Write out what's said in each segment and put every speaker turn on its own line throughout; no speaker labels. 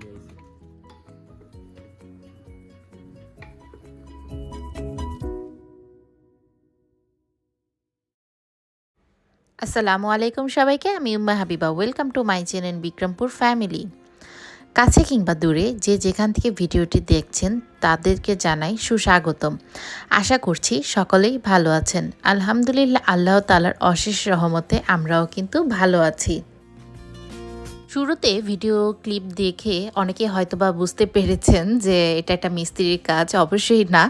দিয়ে
আসসালামু আলাইকুম সবাইকে, আমি Umma Habiba. Welcome to my channel Bikrampur family কাছে কিংবা দূরে যে যেখান থেকে ভিডিওটি দেখছেন, তাদেরকে জানাই সুস্বাগতম। আশা করছি সকলেই ভালো আছেন। আলহামদুলিল্লাহ, আল্লাহ তালার অশেষ রহমতে আমরাও কিন্তু ভালো আছি। শুরুতে ভিডিও ক্লিপ দেখে অনেকে হয়তোবা বুঝতে পেরেছেন যে এটা একটা মিস্ত্রির কাজ। অবশ্যই না।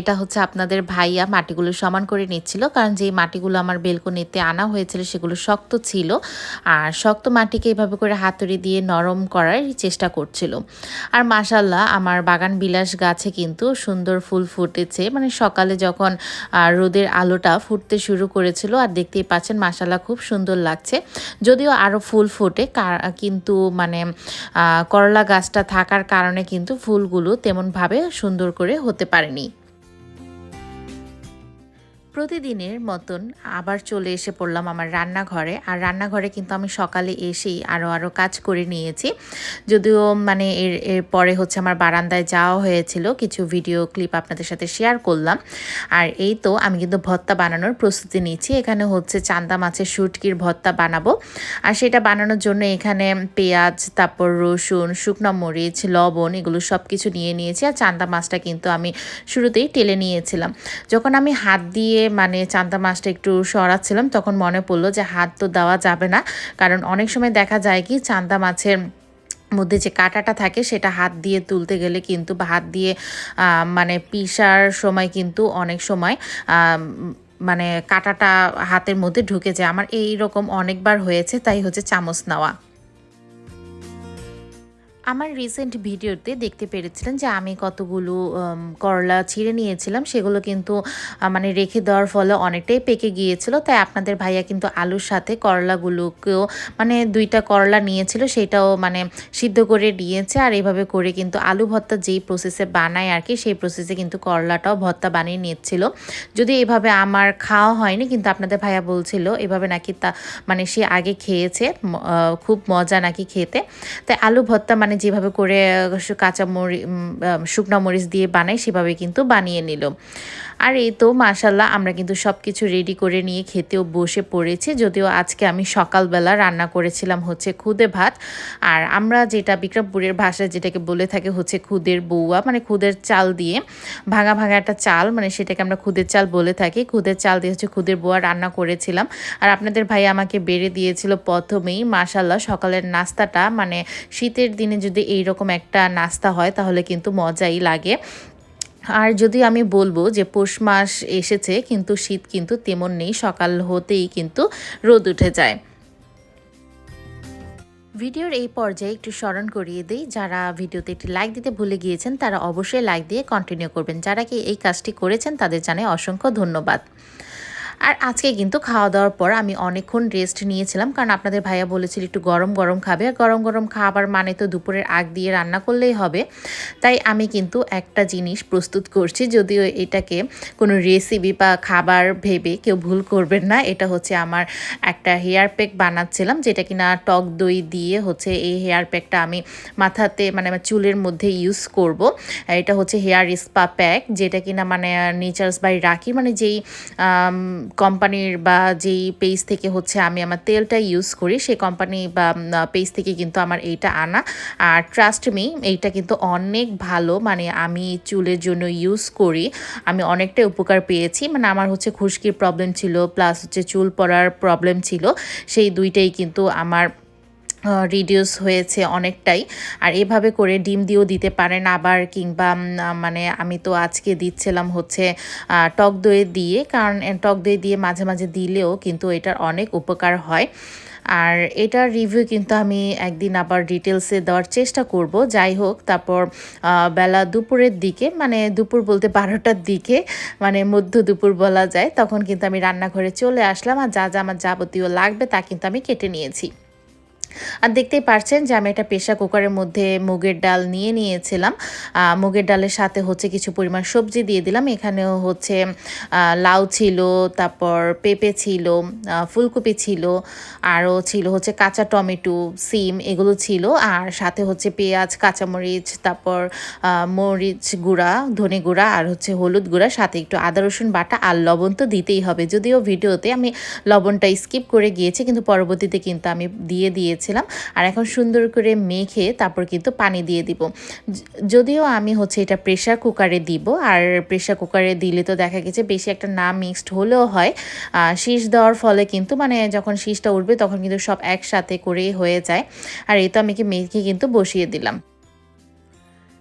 এটা হচ্ছে আপনাদের ভাইয়া মাটিগুলো সমান করে নিচ্ছিল, কারণ যে মাটিগুলো আমার বেলকনিতে আনা হয়েছিল সেগুলো শক্ত ছিল আর শক্ত মাটিকে এভাবে করে হাতুড়ি দিয়ে নরম করার চেষ্টা করছিল। আর মাশাল্লাহ আমার বাগান বিলাস গাছে কিন্তু সুন্দর ফুল ফুটেছে। মানে সকালে যখন রোদের আলোটা ফুটতে শুরু করেছিল আর দেখতেই পাচ্ছেন মাশাল্লাহ খুব সুন্দর লাগছে। যদিও আরও ফুল ফোটে কিন্তু মানে করলা গাছটা থাকার কারণে কিন্তু ফুলগুলো তেমনভাবে সুন্দর করে হতে পারেনি। প্রতিদিনের মতন আবার চলে এসে পড়লাম আমার রান্নাঘরে। আর রান্নাঘরে কিন্তু আমি সকালে এসেই আরও আরও কাজ করে নিয়েছি। যদিও মানে এর এর পরে হচ্ছে আমার বারান্দায় যাওয়া হয়েছিল, কিছু ভিডিও ক্লিপ আপনাদের সাথে শেয়ার করলাম। আর এই তো আমি কিন্তু ভত্তা বানানোর প্রস্তুতি নিচ্ছি। এখানে হচ্ছে চান্দা মাছের শুটকির ভত্তা বানাবো। আর সেটা বানানোর জন্য এখানে পেঁয়াজ, তারপর রসুন, শুকনো মরিচ, লবণ এগুলো সব কিছু নিয়ে নিয়েছি। আর চান্দা মাছটা কিন্তু আমি শুরুতেই টেলে নিয়েছিলাম। যখন আমি হাত দিয়ে মানে চান্দা মাছটা একটু সরাচ্ছিলাম, তখন মনে পড়ল যে হাত তো দেওয়া যাবে না। কারণ অনেক সময় দেখা যায় কি চান্দা মাছের মধ্যে যে কাঁটাটা থাকে, সেটা হাত দিয়ে তুলতে গেলে কিন্তু বা হাত দিয়ে মানে পিসার সময় কিন্তু অনেক সময় মানে কাঁটাটা হাতের মধ্যে ঢুকে যায়। আমার এই রকম অনেকবার হয়েছে, তাই হচ্ছে চামচ নেওয়া। আমার রিসেন্ট ভিডিওতে দেখতে পেরেছিলেন যে আমি কতগুলো করলা ছিঁড়ে নিয়েছিলাম, সেগুলো কিন্তু মানে রেখে দেওয়ার ফলে অনেকটাই পেকে গিয়েছিল। তাই আপনাদের ভাইয়া কিন্তু আলুর সাথে করলাগুলোকেও মানে দুইটা করলা নিয়েছিল, সেটাও মানে সিদ্ধ করে নিয়েছে। আর এইভাবে করে কিন্তু আলু ভর্তা যেই প্রসেসে বানায় আর কি, সেই প্রসেসে কিন্তু করলাটাও ভর্তা বানিয়ে নিচ্ছিল। যদি এভাবে আমার খাওয়া হয়নি, কিন্তু আপনাদের ভাইয়া বলছিল, এভাবে নাকি তা মানে সে আগে খেয়েছে খুব মজা নাকি খেতে। তাই আলু ভর্তা মানে যেভাবে করে কাঁচা মরি শুকনো মরিচ দিয়ে বানাই, সেভাবে কিন্তু বানিয়ে নিল। আর এই তো মাশাল্লাহ আমরা কিন্তু সব কিছু রেডি করে নিয়ে খেতেও বসে পড়েছি। যদিও আজকে আমি সকালবেলা রান্না করেছিলাম হচ্ছে খুদে ভাত। আর আমরা যেটা বিক্রমপুরের ভাষায় যেটাকে বলে থাকে হচ্ছে খুদের বৌয়া মানে খুদের চাল দিয়ে ভাঙা ভাঙা একটা চাল মানে সেটাকে আমরা খুদের চাল বলে থাকি। খুদের চাল দিয়ে হচ্ছে খুদের বোয়া রান্না করেছিলাম। আর আপনাদের ভাই আমাকে বেড়ে দিয়েছিল প্রথমেই। মাশাল্লাহ সকালের নাস্তাটা মানে শীতের দিনে যদি এইরকম একটা নাস্তা হয়, তাহলে কিন্তু মজাই লাগে। আর যদি আমি বলব যে পৌষ মাস এসেছে, কিন্তু শীত কিন্তু তেমন নেই, সকাল হতেই কিন্তু রোদ উঠে যায়। ভিডিওর এই পর্যায়ে একটু স্মরণ করিয়ে দিই, যারা ভিডিওতে একটি লাইক দিতে ভুলে গিয়েছেন, তারা অবশ্যই লাইক দিয়ে কন্টিনিউ করবেন। যারা কি এই কাজটি করেছেন, তাদের জানাই অসংখ্য ধন্যবাদ। আর আজকে কিন্তু খাওয়া দাওয়ার পর আমি অনেকক্ষণ রেস্ট নিয়েছিলাম। কারণ আপনাদের ভাইয়া বলেছিল একটু গরম গরম খাবে। আর গরম গরম খাবার মানে তো দুপুরের আগ দিয়ে রান্না করলেই হবে। তাই আমি কিন্তু একটা জিনিস প্রস্তুত করছি। যদিও এটাকে কোনো রেসিপি বা খাবার ভেবে কেউ ভুল করবেন না। এটা হচ্ছে আমার একটা হেয়ার প্যাক বানাচ্ছিলাম, যেটা কিনা টক দই দিয়ে হচ্ছে এই হেয়ার প্যাকটা আমি মাথাতে মানে আমার চুলের মধ্যে ইউজ করব। এটা হচ্ছে হেয়ার স্পা প্যাক যেটা কিনা মানে নেচার্স বাই রাখি মানে যেই কোম্পানির বা যেই পেজ থেকে হচ্ছে আমি আমার তেলটা ইউজ করি, সেই কোম্পানি বা পেজ থেকে কিন্তু আমার এইটা আনা। আর ট্রাস্ট মি এইটা কিন্তু অনেক ভালো। মানে আমি চুলের জন্য ইউজ করি। আমি অনেকটাই উপকার পেয়েছি। মানে আমার হচ্ছে খুশকির প্রবলেম ছিল প্লাস হচ্ছে চুল পড়ার প্রবলেম ছিল। সেই দুইটাই কিন্তু আমার রিডিউস হয়েছে অনেকটাই। আর এভাবে করে ডিম দিয়েও দিতে পারেন আবার কিংবা মানে আমি তো আজকে দিচ্ছিলাম হচ্ছে টক দই দিয়ে, কারণ টক দই দিয়ে মাঝে মাঝে দিলেও কিন্তু এটার অনেক উপকার হয়। আর এটার রিভিউ কিন্তু আমি একদিন আবার ডিটেলসে দেওয়ার চেষ্টা করব। যাই হোক, তারপর বেলা দুপুরের দিকে মানে দুপুর বলতে বারোটার দিকে মানে মধ্য দুপুর বলা যায়, তখন কিন্তু আমি রান্নাঘরে চলে আসলাম। আর যা যা আমার যাবতীয় লাগবে তা কিন্তু আমি কেটে নিয়েছি। আর দেখতেই পারছেন যে আমি একটা প্রেশার কুকারের মধ্যে মুগের ডাল নিয়ে নিয়েছিলাম। মুগের ডালের সাথে হচ্ছে কিছু পরিমাণ সবজি দিয়ে দিলাম। এখানেও হচ্ছে লাউ ছিল, তারপর পেঁপে ছিল ফুলকপি ছিল, আরও ছিল হচ্ছে কাঁচা টমেটো, সিম এগুলো ছিল, আর সাথে হচ্ছে পেঁয়াজ, কাঁচামরিচ, তারপর মরিচ গুঁড়া, ধনে গুঁড়া, আর হচ্ছে হলুদ গুঁড়া, সাথে একটু আদা, রসুন বাটা আর লবণ তো দিতেই হবে। যদিও ভিডিওতে আমি লবণটা স্কিপ করে গিয়েছি, কিন্তু পরবর্তীতে কিন্তু আমি দিয়ে দিয়েছিলাম। আর এখন সুন্দর করে মেখে তারপর কিন্তু পানি দিয়ে দিব। যদিও আমি হচ্ছে এটা প্রেশার কুকারে দিব, আর প্রেশার কুকারে দিলে তো দেখা গেছে বেশি একটা না মিক্সড হলেও হয়। শীষ দেওয়ার ফলে কিন্তু মানে যখন শীষটা উঠবে তখন কিন্তু সব একসাথে করেই হয়ে যায়। আর এই তো আমি কি মেখে কিন্তু বসিয়ে দিলাম।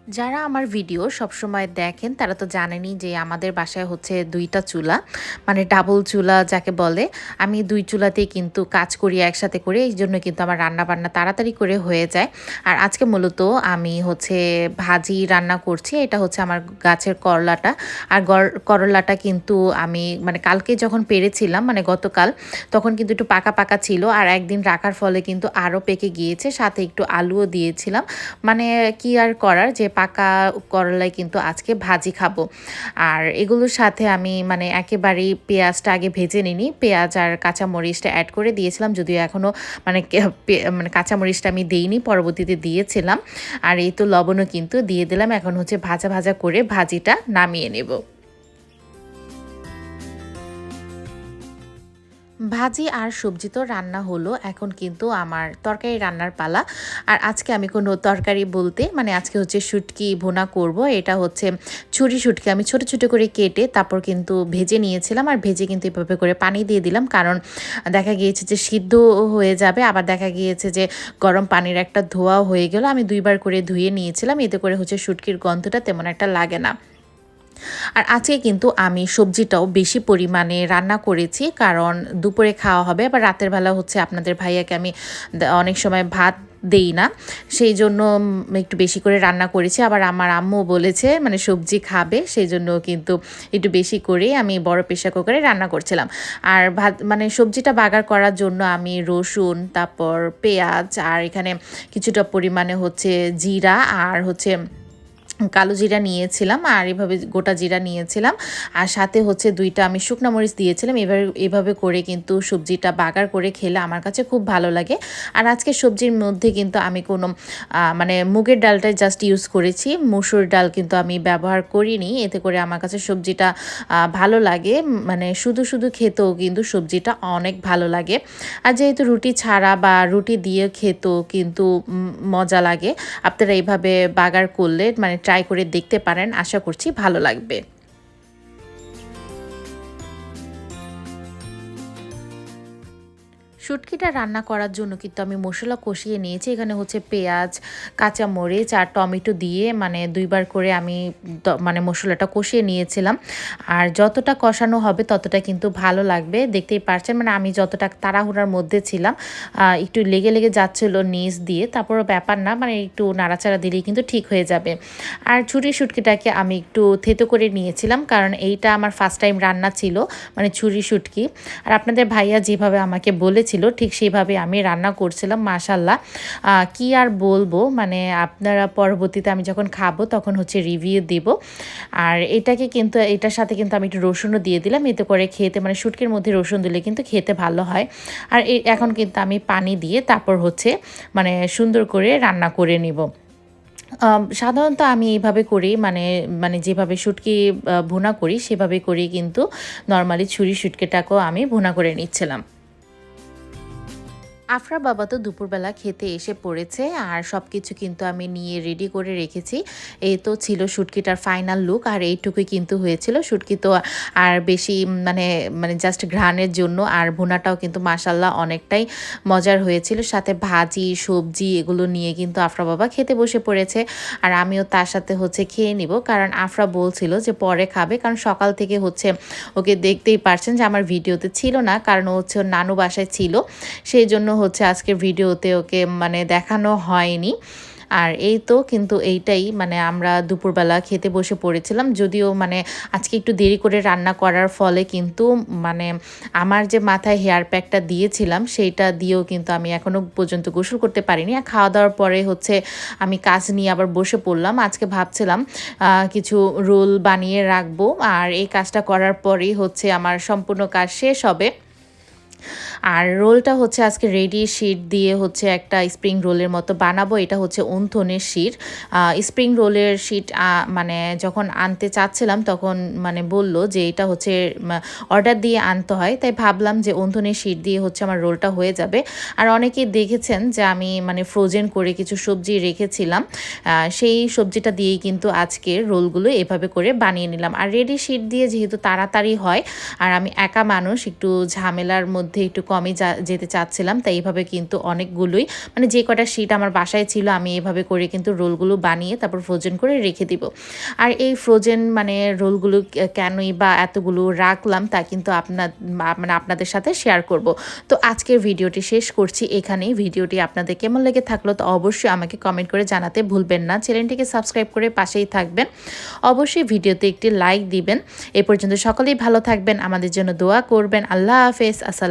যারা আমার ভিডিও সবসময় দেখেন, তারা তো জানেনই যে আমাদের বাসায় হচ্ছে দুইটা চুলা মানে ডাবল চুলা যাকে বলে। আমি দুই চুলাতেই কিন্তু কাজ করি একসাথে করে, এই জন্য কিন্তু আমার রান্না বান্না তাড়াতাড়ি করে হয়ে যায়। আর আজকে মূলত আমি হচ্ছে ভাজি রান্না করছি, এটা হচ্ছে আমার গাছের করলাটা। আর করলাটা কিন্তু আমি মানে কালকে যখন পেরেছিলাম মানে গতকাল, তখন কিন্তু একটু পাকা পাকা ছিল। আর একদিন রাখার ফলে কিন্তু আরও পেকে গিয়েছে, সাথে একটু আলুও দিয়েছিলাম। মানে কি আর করার, যে পাকা করলাই কিন্তু আজকে ভাজি খাব। আর এগুলোর সাথে আমি মানে একেবারেই পেঁয়াজটা আগে ভেজে নিনি পেঁয়াজ আর কাঁচামরিচটা অ্যাড করে দিয়েছিলাম, যদিও এখনও মানে মানে কাঁচামরিচটা আমি দিইনি, পরবর্তীতে দিয়েছিলাম। আর এই তো লবণও কিন্তু দিয়ে দিলাম, এখন হচ্ছে ভাজা ভাজা করে ভাজিটা নামিয়ে নেব। ভাজি আর সবজি তো রান্না হলো, এখন কিন্তু আমার তরকারি রান্নার পালা। আর আজকে আমি কোনো তরকারি বলতে মানে আজকে হচ্ছে শুটকি ভুনা করব, এটা হচ্ছে ছুরি শুটকি। আমি ছোট ছোট করে কেটে তারপর কিন্তু ভেজে নিয়েছিলাম, আর ভেজে কিন্তু এভাবে করে পানি দিয়ে দিলাম, কারণ দেখা গিয়েছে যে সিদ্ধ হয়ে যাবে, আবার দেখা গিয়েছে যে গরম পানির একটা ধোয়া হয়ে গেল। আমি দুইবার করে ধুয়ে নিয়েছিলাম, এতে করে হচ্ছে শুটকির গন্ধটা তেমন একটা লাগে না। আর আজকে কিন্তু আমি সবজিটাও বেশি পরিমাণে রান্না করেছি, কারণ দুপুরে খাওয়া হবে, আবার রাতের বেলা হচ্ছে আপনাদের ভাইয়াকে আমি অনেক সময় ভাত দেই না। সেই জন্য একটু বেশি করে রান্না করেছি, আবার আমার আম্মু বলেছে মানে সবজি খাবে, সেই জন্য কিন্তু একটু বেশি করে আমি বড় প্রেশার কুকারে রান্না করছিলাম। আর ভাত মানে সবজিটা বাগার করার জন্য আমি রসুন, তারপর পেঁয়াজ, আর এখানে কিছুটা পরিমাণে হচ্ছে জিরা, আর হচ্ছে কালো জিরা নিয়েছিলাম আর এভাবে গোটা জিরা নিয়েছিলাম। আর সাথে হচ্ছে দুইটা আমি শুকনা মরিচ দিয়েছিলাম। এবার এভাবে করে কিন্তু সবজিটা বাগার করে খেলে আমার কাছে খুব ভালো লাগে। আর আজকে সবজির মধ্যে কিন্তু আমি কোনো মানে মুগের ডালটাই জাস্ট ইউজ করেছি। মুসুর ডাল কিন্তু আমি ব্যবহার করিনি। এতে করে আমার কাছে সবজিটা ভালো লাগে। মানে শুধু শুধু খেতেও কিন্তু সবজিটা অনেক ভালো লাগে। আর যেহেতু রুটি ছাড়া বা রুটি দিয়ে খেতেও কিন্তু মজা লাগে। আপনারা এইভাবে বাগার করলে মানে ট্রাই করে দেখতে পারেন। আশা করছি ভালো লাগবে। শুটকিটা রান্না করার জন্য কিন্তু আমি মশলা কষিয়ে নিয়েছি। এখানে হচ্ছে পেঁয়াজ কাঁচা মরিচ আর টমেটো দিয়ে মানে দুইবার করে আমি মানে মশলাটা কষিয়ে নিয়েছিলাম। আর যতটা কষানো হবে ততটা কিন্তু ভালো লাগবে। দেখতেই পারছেন মানে আমি যতটা তাড়াহুড়ার মধ্যে ছিলাম একটু লেগে লেগে যাচ্ছিল নিচ দিয়ে। তারপরও ব্যাপার না মানে একটু নাড়াচাড়া দিলেই কিন্তু ঠিক হয়ে যাবে। আর ছুরি শুটকিটাকে আমি একটু থেতো করে নিয়েছিলাম, কারণ এইটা আমার ফার্স্ট টাইম রান্না ছিল মানে ছুরি শুটকি। আর আপনাদের ভাইয়া যেভাবে আমাকে বলেছিল ঠিক সেইভাবে আমি রান্না করছিলাম মাশাল্লাহ কি আর বলব? মানে আপনারা পরবর্তীতে আমি যখন খাব তখন হচ্ছে রিভিউ দিব। আর এটাকে কিন্তু, এটার সাথে কিন্তু আমি একটু রসুনও দিয়ে দিলাম, এতে করে খেতে মানে শুটকির মধ্যে রসুন দিলে কিন্তু খেতে ভালো হয়। আর এখন কিন্তু আমি পানি দিয়ে তারপর হচ্ছে মানে সুন্দর করে রান্না করে নিব। সাধারণত আমি এইভাবে করি মানে মানে যেভাবে শুটকি ভুনা করি, সেভাবে করি কিন্তু নর্মালি ছুরি শুটকিটাকেও আমি ভুনা করে নিচ্ছিলাম। আফরা বাবা তো দুপুরবেলা খেতে এসে পড়েছে আর সব কিছু কিন্তু আমি নিয়ে রেডি করে রেখেছি। এই তো ছিল শুটকিটার ফাইনাল লুক আর এইটুকুই কিন্তু হয়েছিল। শুটকি তো আর বেশি মানে মানে জাস্ট ঘ্রাণের জন্য আর ভুনাটাও কিন্তু মাসাল্লাহ অনেকটাই মজার হয়েছিল। সাথে ভাজি, সবজি এগুলো নিয়ে কিন্তু আফরা বাবা খেতে বসে পড়েছে আর আমিও তার সাথে হচ্ছে খেয়ে নিব। কারণ আফরা বলছিল যে পরে খাবে, কারণ সকাল থেকে হচ্ছে ওকে দেখতেই পারছেন যে আমার ভিডিওতে ছিল না, কারণ ও হচ্ছে নানু বাসায় ছিল। সেই জন্য হচ্ছে আজকের ভিডিওতে ওকে মানে দেখানো হয়নি। আর এই তো কিন্তু এইটাই মানে আমরা দুপুরবেলা খেতে বসে পড়েছিলাম, যদিও মানে আজকে একটু দেরি করে রান্না করার ফলে কিন্তু মানে আমার যে মাথায় হেয়ার প্যাকটা দিয়েছিলাম, সেইটা দিয়েও কিন্তু আমি এখনও পর্যন্ত গোসল করতে পারিনি। আর খাওয়া দাওয়ার পরে হচ্ছে আমি কাজ নিয়ে আবার বসে পড়লাম। আজকে ভাবছিলাম কিছু রোল বানিয়ে রাখব। আর এই কাজটা করার পরেই হচ্ছে আমার সম্পূর্ণ কাজ শেষ হবে। আর রোলটা হচ্ছে আজকে রেডি শিট দিয়ে হচ্ছে একটা স্প্রিং রোলের মতো বানাবো, এটা হচ্ছে উনথনের শিট। স্প্রিং রোলের শিট মানে যখন আনতে চাচ্ছিলাম তখন মানে বলল যে এটা হচ্ছে অর্ডার দিয়ে আনতে হয়, তাই ভাবলাম যে উনথনের শিট দিয়ে হচ্ছে আমার রোলটা হয়ে যাবে। আর অনেকেই দেখেছেন যে আমি মানে ফ্রোজেন করে কিছু সবজি রেখেছিলাম সেই সবজিটা দিয়েই কিন্তু আজকে রোলগুলো এভাবে করে বানিয়ে নিলাম। আর রেডি শিট দিয়ে যেহেতু তাড়াতাড়ি হয়, আর আমি একা মানুষ, একটু ঝামেলার মধ্যে একটু কমই যা- যেতে চাচ্ছিলাম, তাই এইভাবে কিন্তু অনেকগুলোই মানে যে কটা শিট আমার বাসায় ছিল আমি এভাবে করে কিন্তু রোলগুলো বানিয়ে তারপর ফ্রোজেন করে রেখে দিব। আর এই ফ্রোজেন মানে রোলগুলো কেনই বা এতগুলো রাখলাম তা কিন্তু আপনার মানে আপনাদের সাথে শেয়ার করব। তো আজকের ভিডিওটি শেষ করছি এখানেই। ভিডিওটি আপনাদের কেমন লেগে থাকল তো অবশ্যই আমাকে কমেন্ট করে জানাতে ভুলবেন না। চ্যানেলটিকে সাবস্ক্রাইব করে পাশেই থাকবেন। অবশ্যই ভিডিওতে একটি লাইক দিবেন। এ পর্যন্ত সকলেই ভালো থাকবেন। আমাদের জন্য দোয়া করবেন। আল্লাহ হাফেজ।